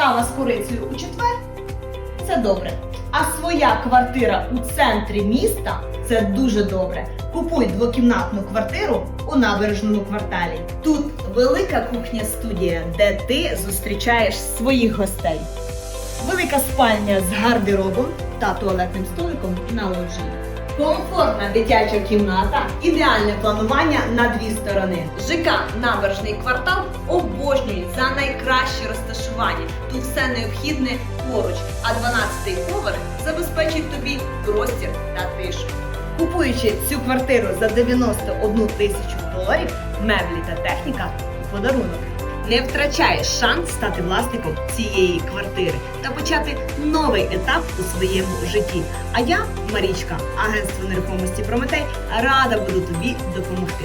кава з курицею у четвер це добре. А своя квартира у центрі міста це дуже добре. Купуй двокімнатну квартиру у набережному кварталі. Тут велика кухня студія, де ти зустрічаєш своїх гостей. Велика спальня з гардеробом та туалетним столиком на лоджії. Комфортна дитяча кімната, ідеальне планування на дві сторони. ЖК Набережний квартал обожнюють за найкраще розташування. Тут все необхідне поруч, а 12-й поверх забезпечить тобі простір та тишу. Купуючи цю квартиру за 91 тисячу доларів, меблі та техніка подарунок. Не втрачаєш шанс стати власником цієї квартири та почати новий етап у своєму житті. А я, Марічка, агентство нерухомості Прометей, рада буду тобі допомогти.